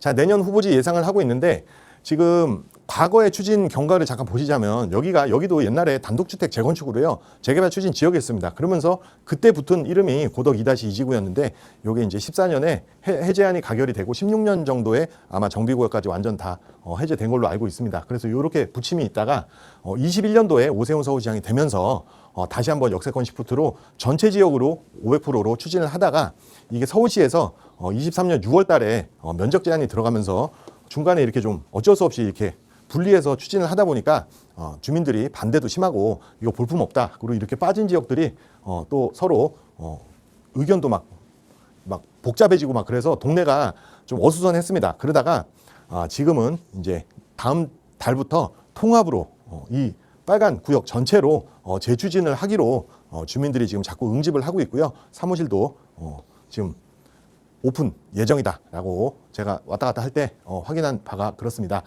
자, 내년 후보지 예상을 하고 있는데 지금 과거의 추진 경과를 잠깐 보시자면 여기가 여기도 옛날에 단독주택 재건축으로요 재개발 추진 지역이었습니다. 그러면서 그때 붙은 이름이 고덕 2-2지구였는데 요게 이제 14년에 해제안이 가결이 되고 16년 정도에 아마 정비구역까지 완전 다 어, 해제된 걸로 알고 있습니다. 그래서 이렇게 부침이 있다가 어, 21년도에 오세훈 서울시장이 되면서 어, 다시 한번 역세권 시프트로 전체 지역으로 500%로 추진을 하다가 이게 서울시에서 어, 23년 6월 달에 어, 면적 제한이 들어가면서 중간에 이렇게 좀 어쩔 수 없이 이렇게 분리해서 추진을 하다 보니까 어, 주민들이 반대도 심하고 이거 볼품 없다. 그리고 이렇게 빠진 지역들이 어, 또 서로 어, 의견도 막, 막 복잡해지고 막 그래서 동네가 좀 어수선했습니다. 그러다가 아, 지금은 이제 다음 달부터 통합으로 어, 이 빨간 구역 전체로 어, 재추진을 하기로 어, 주민들이 지금 자꾸 응집을 하고 있고요. 사무실도 어, 지금 오픈 예정이다라고 제가 왔다 갔다 할때 어, 확인한 바가 그렇습니다.